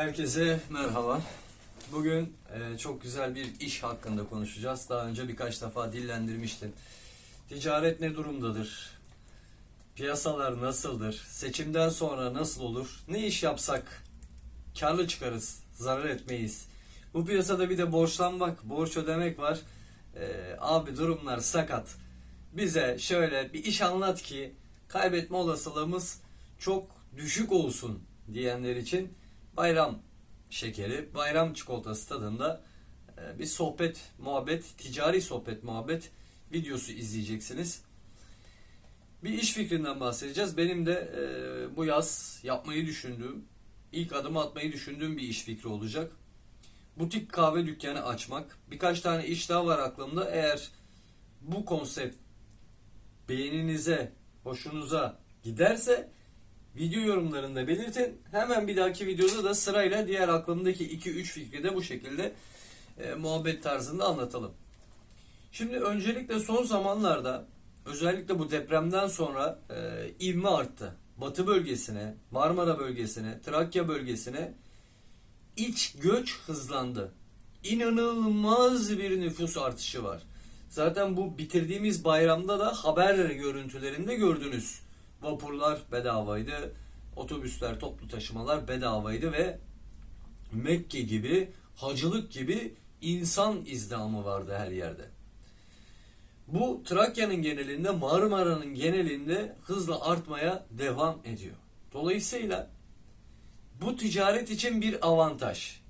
Herkese merhaba. Bugün e, çok güzel bir iş hakkında konuşacağız. Daha önce birkaç defa dillendirmiştim. Ticaret ne durumdadır? Piyasalar nasıldır? Seçimden sonra nasıl olur? Ne iş yapsak karlı çıkarız, zarar etmeyiz. Bu piyasada bir de borçlanmak, borç ödemek var. E, abi durumlar sakat. Bize şöyle bir iş anlat ki kaybetme olasılığımız çok düşük olsun diyenler için bayram şekeri, bayram çikolatası tadında e, bir sohbet, muhabbet, ticari sohbet, muhabbet videosu izleyeceksiniz. Bir iş fikrinden bahsedeceğiz. Benim de e, bu yaz yapmayı düşündüğüm, ilk adımı atmayı düşündüğüm bir iş fikri olacak. Butik kahve dükkanı açmak. Birkaç tane iş daha var aklımda. Eğer bu konsept beğeninize, hoşunuza giderse video yorumlarında belirtin. Hemen bir dahaki videoda da sırayla diğer aklımdaki 2-3 fikri de bu şekilde e, muhabbet tarzında anlatalım. Şimdi öncelikle son zamanlarda özellikle bu depremden sonra e, ivme arttı. Batı bölgesine, Marmara bölgesine, Trakya bölgesine iç göç hızlandı. İnanılmaz bir nüfus artışı var. Zaten bu bitirdiğimiz bayramda da haber görüntülerinde gördünüz. Vapurlar bedavaydı, otobüsler, toplu taşımalar bedavaydı ve Mekke gibi, hacılık gibi insan izdihamı vardı her yerde. Bu Trakya'nın genelinde, Marmara'nın genelinde hızla artmaya devam ediyor. Dolayısıyla bu ticaret için bir avantaj.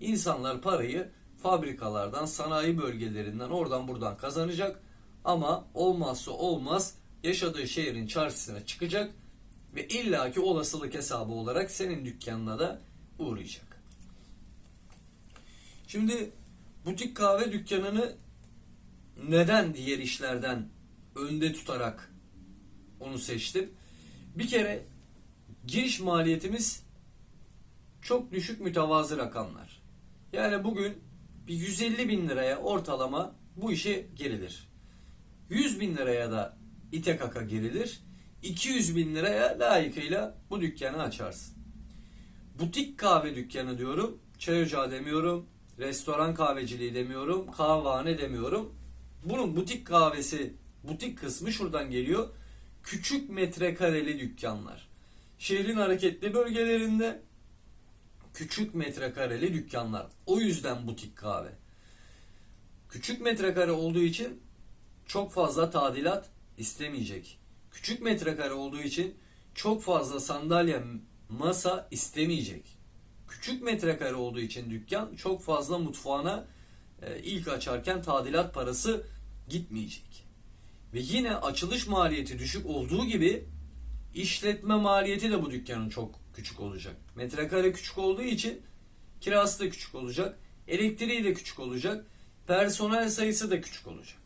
İnsanlar parayı fabrikalardan, sanayi bölgelerinden oradan buradan kazanacak ama olmazsa olmaz yaşadığı şehrin çarşısına çıkacak ve illaki olasılık hesabı olarak senin dükkanına da uğrayacak. Şimdi butik kahve dükkanını neden diğer işlerden önde tutarak onu seçtim? Bir kere giriş maliyetimiz çok düşük mütevazı rakamlar. Yani bugün bir 150 bin liraya ortalama bu işe girilir. 100 bin liraya da ite kaka girilir. 200 bin liraya layıkıyla bu dükkanı açarsın. Butik kahve dükkanı diyorum. Çay ocağı demiyorum. Restoran kahveciliği demiyorum. Kahvehane demiyorum. Bunun butik kahvesi, butik kısmı şuradan geliyor. Küçük metrekareli dükkanlar. Şehrin hareketli bölgelerinde küçük metrekareli dükkanlar. O yüzden butik kahve. Küçük metrekare olduğu için çok fazla tadilat istemeyecek. Küçük metrekare olduğu için çok fazla sandalye, masa istemeyecek. Küçük metrekare olduğu için dükkan çok fazla mutfağına e, ilk açarken tadilat parası gitmeyecek. Ve yine açılış maliyeti düşük olduğu gibi işletme maliyeti de bu dükkanın çok küçük olacak. Metrekare küçük olduğu için kirası da küçük olacak. Elektriği de küçük olacak. Personel sayısı da küçük olacak.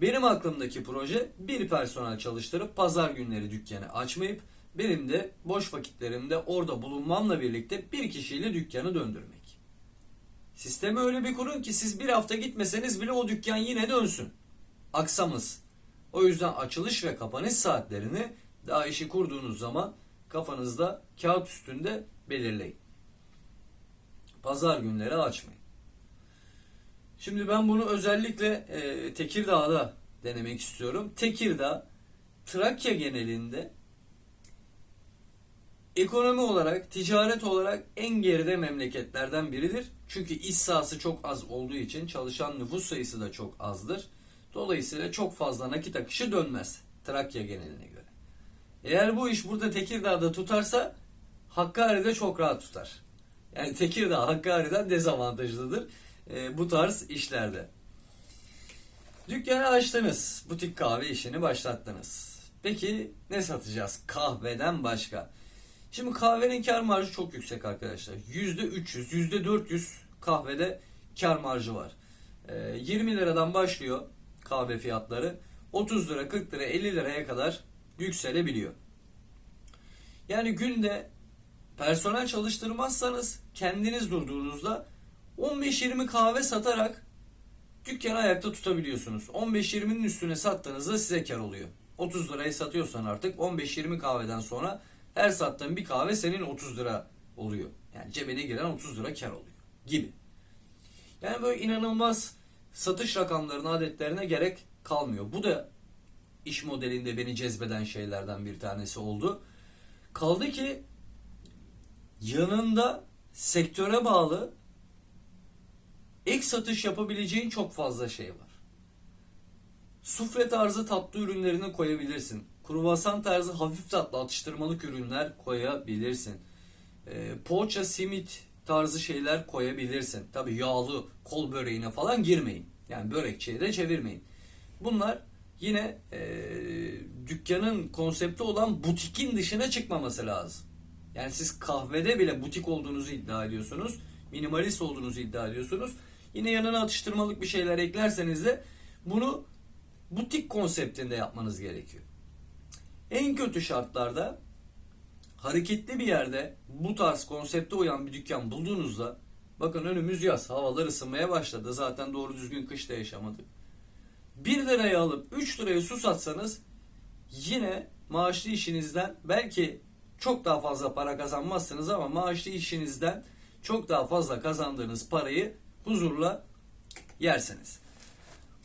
Benim aklımdaki proje bir personel çalıştırıp pazar günleri dükkanı açmayıp benim de boş vakitlerimde orada bulunmamla birlikte bir kişiyle dükkanı döndürmek. Sistemi öyle bir kurun ki siz bir hafta gitmeseniz bile o dükkan yine dönsün. Aksamız. O yüzden açılış ve kapanış saatlerini daha işi kurduğunuz zaman kafanızda kağıt üstünde belirleyin. Pazar günleri açmayın. Şimdi ben bunu özellikle e, Tekirdağ'da denemek istiyorum. Tekirdağ, Trakya genelinde ekonomi olarak, ticaret olarak en geride memleketlerden biridir. Çünkü iş sahası çok az olduğu için çalışan nüfus sayısı da çok azdır. Dolayısıyla çok fazla nakit akışı dönmez Trakya geneline göre. Eğer bu iş burada Tekirdağ'da tutarsa Hakkari'de çok rahat tutar. Yani Tekirdağ Hakkari'den dezavantajlıdır e, bu tarz işlerde. Dükkanı açtınız. Butik kahve işini başlattınız. Peki ne satacağız kahveden başka? Şimdi kahvenin kar marjı çok yüksek arkadaşlar. %300, %400 kahvede kar marjı var. E, 20 liradan başlıyor kahve fiyatları. 30 lira, 40 lira, 50 liraya kadar yükselebiliyor. Yani günde personel çalıştırmazsanız kendiniz durduğunuzda 15-20 kahve satarak dükkanı ayakta tutabiliyorsunuz. 15-20'nin üstüne sattığınızda size kar oluyor. 30 liraya satıyorsan artık 15-20 kahveden sonra her sattığın bir kahve senin 30 lira oluyor. Yani cebine giren 30 lira kar oluyor gibi. Yani böyle inanılmaz satış rakamlarına, adetlerine gerek kalmıyor. Bu da iş modelinde beni cezbeden şeylerden bir tanesi oldu. Kaldı ki yanında sektöre bağlı ek satış yapabileceğin çok fazla şey var. Sufle tarzı tatlı ürünlerini koyabilirsin. Kruvasan tarzı hafif tatlı atıştırmalık ürünler koyabilirsin. E, poğaça, simit tarzı şeyler koyabilirsin. Tabi yağlı kol böreğine falan girmeyin. Yani börekçiye de çevirmeyin. Bunlar yine e, dükkanın konsepti olan butikin dışına çıkmaması lazım. Yani siz kahvede bile butik olduğunuzu iddia ediyorsunuz. Minimalist olduğunuzu iddia ediyorsunuz. Yine yanına atıştırmalık bir şeyler eklerseniz de bunu butik konseptinde yapmanız gerekiyor. En kötü şartlarda hareketli bir yerde bu tarz konsepte uyan bir dükkan bulduğunuzda bakın önümüz yaz havalar ısınmaya başladı zaten doğru düzgün kışta yaşamadık. 1 liraya alıp 3 liraya su satsanız yine maaşlı işinizden belki çok daha fazla para kazanmazsınız ama maaşlı işinizden çok daha fazla kazandığınız parayı huzurla yersiniz.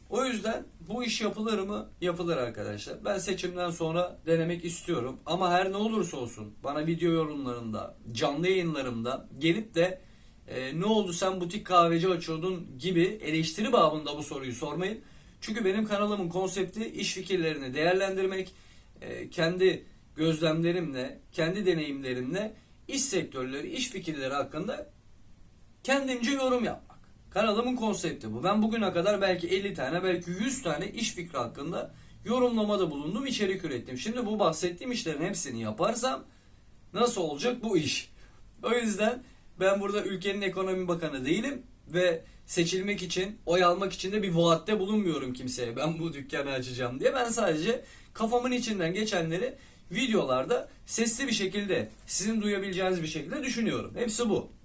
O yüzden bu iş yapılır mı? Yapılır arkadaşlar. Ben seçimden sonra denemek istiyorum. Ama her ne olursa olsun bana video yorumlarında, canlı yayınlarımda gelip de e, ne oldu sen butik kahveci açıyordun gibi eleştiri babında bu soruyu sormayın. Çünkü benim kanalımın konsepti iş fikirlerini değerlendirmek, e, kendi gözlemlerimle, kendi deneyimlerimle iş sektörleri, iş fikirleri hakkında kendimce yorum yapmak. Kanalımın konsepti bu. Ben bugüne kadar belki 50 tane, belki 100 tane iş fikri hakkında yorumlamada bulundum, içerik ürettim. Şimdi bu bahsettiğim işlerin hepsini yaparsam nasıl olacak bu iş? O yüzden ben burada ülkenin ekonomi bakanı değilim ve seçilmek için, oy almak için de bir vaatte bulunmuyorum kimseye. Ben bu dükkanı açacağım diye. Ben sadece kafamın içinden geçenleri videolarda sesli bir şekilde, sizin duyabileceğiniz bir şekilde düşünüyorum. Hepsi bu.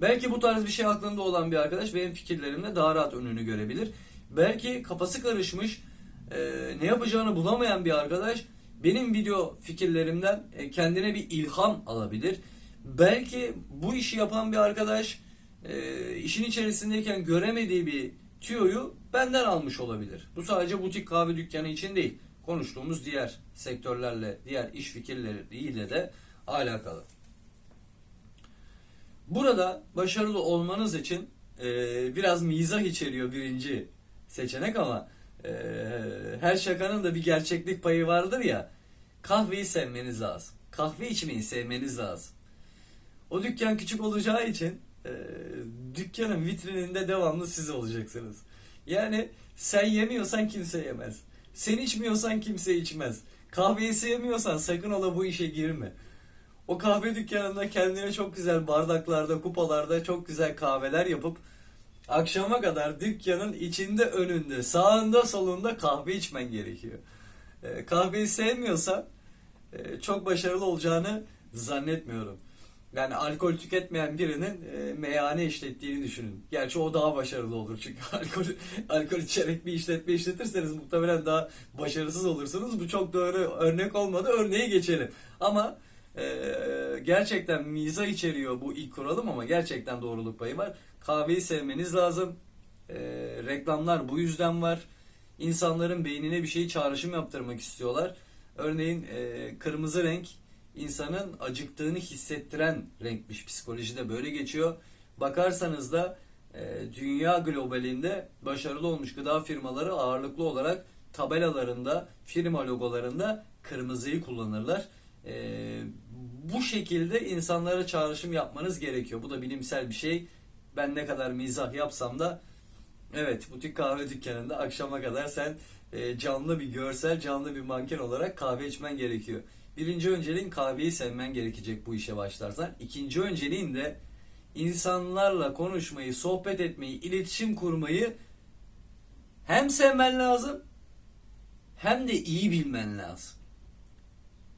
Belki bu tarz bir şey aklında olan bir arkadaş benim fikirlerimle daha rahat önünü görebilir. Belki kafası karışmış, e, ne yapacağını bulamayan bir arkadaş benim video fikirlerimden e, kendine bir ilham alabilir. Belki bu işi yapan bir arkadaş e, işin içerisindeyken göremediği bir tüyoyu benden almış olabilir. Bu sadece butik kahve dükkanı için değil. Konuştuğumuz diğer sektörlerle, diğer iş fikirleriyle de alakalı. Burada başarılı olmanız için e, biraz mizah içeriyor birinci seçenek ama e, her şakanın da bir gerçeklik payı vardır ya. Kahveyi sevmeniz lazım. Kahve içmeyi sevmeniz lazım. O dükkan küçük olacağı için e, dükkanın vitrininde devamlı siz olacaksınız. Yani sen yemiyorsan kimse yemez. Sen içmiyorsan kimse içmez. Kahveyi sevmiyorsan sakın ola bu işe girme. O kahve dükkanında kendine çok güzel bardaklarda, kupalarda çok güzel kahveler yapıp akşama kadar dükkanın içinde, önünde, sağında, solunda kahve içmen gerekiyor. E, kahveyi sevmiyorsan e, çok başarılı olacağını zannetmiyorum. Yani alkol tüketmeyen birinin e, meyhane işlettiğini düşünün. Gerçi o daha başarılı olur çünkü alkol alkol içerek bir işletme işletirseniz muhtemelen daha başarısız olursunuz. Bu çok doğru örnek olmadı. Örneği geçelim. Ama ee, gerçekten miza içeriyor bu ilk kuralım ama gerçekten doğruluk payı var. Kahveyi sevmeniz lazım. Ee, reklamlar bu yüzden var. İnsanların beynine bir şeyi çağrışım yaptırmak istiyorlar. Örneğin e, kırmızı renk insanın acıktığını hissettiren renkmiş. Psikolojide böyle geçiyor. Bakarsanız da e, dünya globalinde başarılı olmuş gıda firmaları ağırlıklı olarak tabelalarında, firma logolarında kırmızıyı kullanırlar. Ee, bu şekilde insanlara çağrışım yapmanız gerekiyor. Bu da bilimsel bir şey. Ben ne kadar mizah yapsam da evet butik kahve dükkanında akşama kadar sen e, canlı bir görsel, canlı bir manken olarak kahve içmen gerekiyor. Birinci önceliğin kahveyi sevmen gerekecek bu işe başlarsan. İkinci önceliğin de insanlarla konuşmayı, sohbet etmeyi, iletişim kurmayı hem sevmen lazım hem de iyi bilmen lazım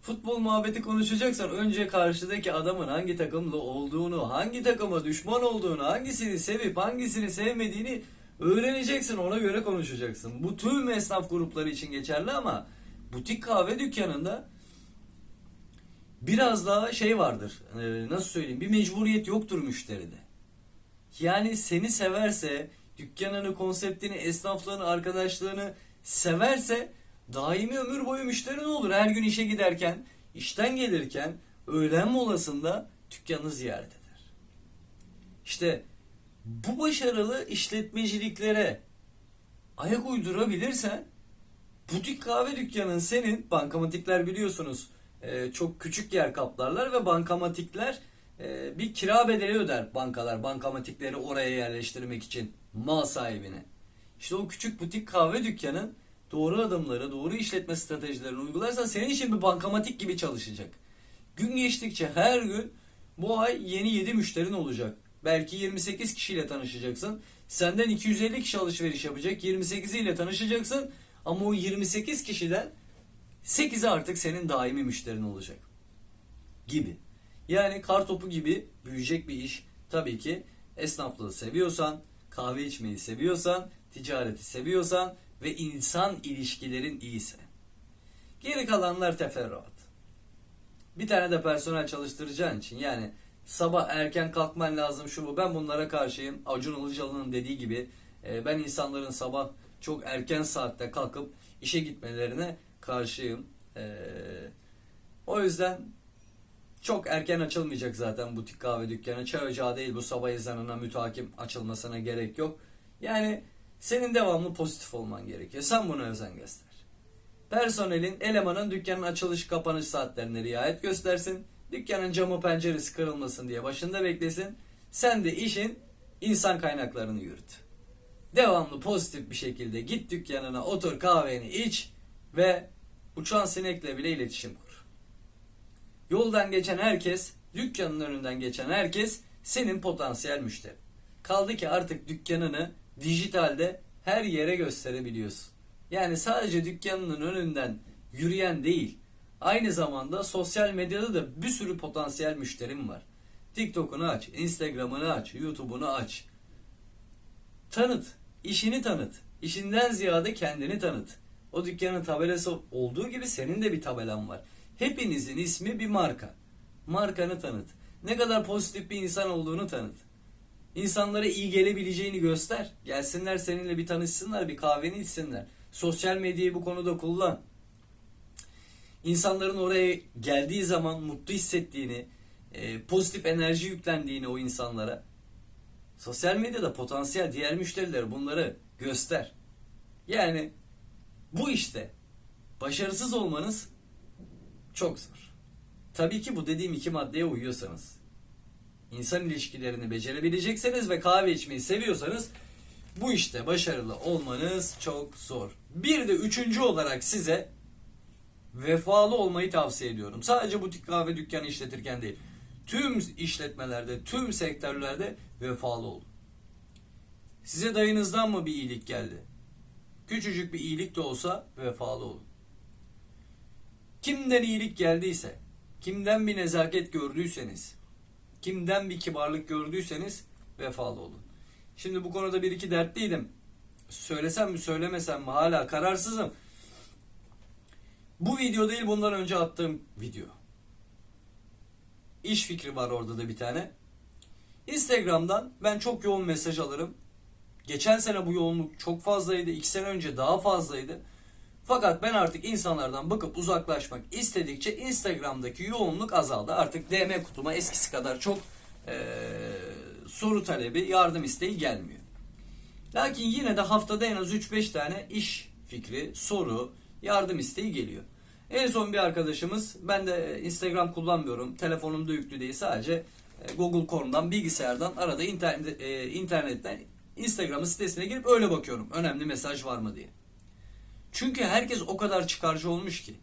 futbol muhabbeti konuşacaksan önce karşıdaki adamın hangi takımlı olduğunu, hangi takıma düşman olduğunu, hangisini sevip hangisini sevmediğini öğreneceksin. Ona göre konuşacaksın. Bu tüm esnaf grupları için geçerli ama butik kahve dükkanında biraz daha şey vardır. e, nasıl söyleyeyim? Bir mecburiyet yoktur müşteride. Yani seni severse, dükkanını, konseptini, esnaflığını, arkadaşlığını severse daimi ömür boyu müşterin olur. Her gün işe giderken, işten gelirken, öğlen molasında dükkanı ziyaret eder. İşte bu başarılı işletmeciliklere ayak uydurabilirsen butik kahve dükkanın senin bankamatikler biliyorsunuz e, çok küçük yer kaplarlar ve bankamatikler e, bir kira bedeli öder bankalar bankamatikleri oraya yerleştirmek için mal sahibine. İşte o küçük butik kahve dükkanın doğru adımları, doğru işletme stratejilerini uygularsan senin için bir bankamatik gibi çalışacak. Gün geçtikçe her gün bu ay yeni 7 müşterin olacak. Belki 28 kişiyle tanışacaksın. Senden 250 kişi alışveriş yapacak. 28 ile tanışacaksın. Ama o 28 kişiden 8'i artık senin daimi müşterin olacak. Gibi. Yani kar topu gibi büyüyecek bir iş. Tabii ki esnaflığı seviyorsan, kahve içmeyi seviyorsan, ticareti seviyorsan ve insan ilişkilerin iyiyse. Geri kalanlar teferruat. Bir tane de personel çalıştıracağın için yani sabah erken kalkman lazım şu bu. Ben bunlara karşıyım. Acun Ilıcalı'nın dediği gibi e, ben insanların sabah çok erken saatte kalkıp işe gitmelerine karşıyım. E, o yüzden çok erken açılmayacak zaten butik kahve dükkanı. Çay ocağı değil bu sabah ezanına mütakim açılmasına gerek yok. Yani senin devamlı pozitif olman gerekiyor. Sen buna özen göster. Personelin, elemanın dükkanın açılış kapanış saatlerine riayet göstersin. Dükkanın camı penceresi kırılmasın diye başında beklesin. Sen de işin insan kaynaklarını yürüt. Devamlı pozitif bir şekilde git dükkanına otur kahveni iç ve uçan sinekle bile iletişim kur. Yoldan geçen herkes, dükkanın önünden geçen herkes senin potansiyel müşteri. Kaldı ki artık dükkanını dijitalde her yere gösterebiliyorsun. Yani sadece dükkanının önünden yürüyen değil, aynı zamanda sosyal medyada da bir sürü potansiyel müşterim var. TikTok'unu aç, Instagram'ını aç, YouTube'unu aç. Tanıt, işini tanıt. İşinden ziyade kendini tanıt. O dükkanın tabelası olduğu gibi senin de bir tabelan var. Hepinizin ismi bir marka. Markanı tanıt. Ne kadar pozitif bir insan olduğunu tanıt. İnsanlara iyi gelebileceğini göster. Gelsinler seninle bir tanışsınlar, bir kahveni içsinler. Sosyal medyayı bu konuda kullan. İnsanların oraya geldiği zaman mutlu hissettiğini, e, pozitif enerji yüklendiğini o insanlara. Sosyal medyada potansiyel diğer müşteriler bunları göster. Yani bu işte başarısız olmanız çok zor. Tabii ki bu dediğim iki maddeye uyuyorsanız. İnsan ilişkilerini becerebilecekseniz ve kahve içmeyi seviyorsanız bu işte başarılı olmanız çok zor. Bir de üçüncü olarak size vefalı olmayı tavsiye ediyorum. Sadece butik kahve dükkanı işletirken değil. Tüm işletmelerde, tüm sektörlerde vefalı olun. Size dayınızdan mı bir iyilik geldi? Küçücük bir iyilik de olsa vefalı olun. Kimden iyilik geldiyse, kimden bir nezaket gördüyseniz, kimden bir kibarlık gördüyseniz vefalı olun. Şimdi bu konuda bir iki dertliydim. Söylesem mi söylemesem mi hala kararsızım. Bu video değil bundan önce attığım video. İş fikri var orada da bir tane. Instagram'dan ben çok yoğun mesaj alırım. Geçen sene bu yoğunluk çok fazlaydı. iki sene önce daha fazlaydı. Fakat ben artık insanlardan bakıp uzaklaşmak istedikçe Instagram'daki yoğunluk azaldı. Artık DM kutuma eskisi kadar çok ee, soru talebi, yardım isteği gelmiyor. Lakin yine de haftada en az 3-5 tane iş fikri, soru, yardım isteği geliyor. En son bir arkadaşımız, ben de Instagram kullanmıyorum, telefonumda yüklü değil sadece e, Google Chrome'dan, bilgisayardan arada internet, e, internetten Instagram'ın sitesine girip öyle bakıyorum. Önemli mesaj var mı diye. Çünkü herkes o kadar çıkarcı olmuş ki.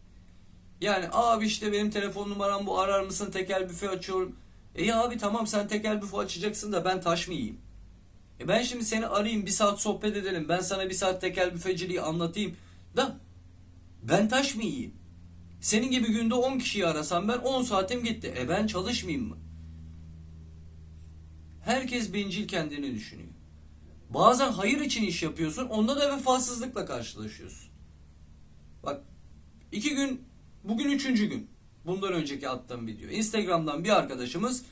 Yani abi işte benim telefon numaram bu arar mısın tekel büfe açıyorum. E abi tamam sen tekel büfe açacaksın da ben taş mı yiyeyim? E ben şimdi seni arayayım bir saat sohbet edelim. Ben sana bir saat tekel büfeciliği anlatayım. Da ben taş mı yiyeyim? Senin gibi günde 10 kişiyi arasam ben 10 saatim gitti. E ben çalışmayayım mı? Herkes bencil kendini düşünüyor. Bazen hayır için iş yapıyorsun. Onda da vefasızlıkla karşılaşıyorsun. İki gün bugün üçüncü gün. Bundan önceki attığım video. Instagram'dan bir arkadaşımız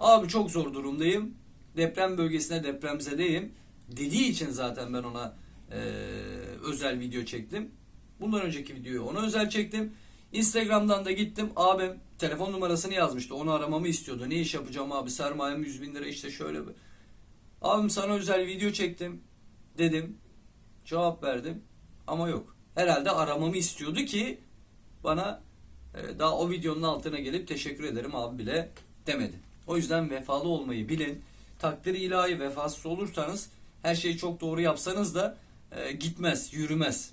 abi çok zor durumdayım. Deprem bölgesine depremzedeyim. Dediği için zaten ben ona e, özel video çektim. Bundan önceki videoyu ona özel çektim. Instagram'dan da gittim. Abim telefon numarasını yazmıştı. Onu aramamı istiyordu. Ne iş yapacağım abi? Sermayem 100 bin lira işte şöyle. bir- Abim sana özel video çektim. Dedim. Cevap verdim. Ama yok. Herhalde aramamı istiyordu ki bana e, daha o videonun altına gelip teşekkür ederim abi bile demedi. O yüzden vefalı olmayı bilin. Takdir ilahi vefasız olursanız her şeyi çok doğru yapsanız da e, gitmez, yürümez.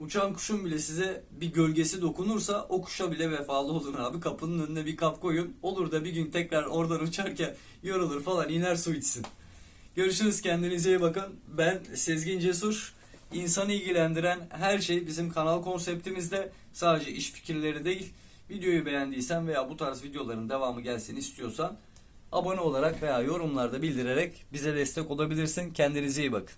Uçağın kuşun bile size bir gölgesi dokunursa o kuşa bile vefalı olun abi. Kapının önüne bir kap koyun. Olur da bir gün tekrar oradan uçarken yorulur falan iner su içsin. Görüşürüz kendinize iyi bakın. Ben Sezgin Cesur. İnsanı ilgilendiren her şey bizim kanal konseptimizde. Sadece iş fikirleri değil. Videoyu beğendiysen veya bu tarz videoların devamı gelsin istiyorsan abone olarak veya yorumlarda bildirerek bize destek olabilirsin. Kendinize iyi bakın.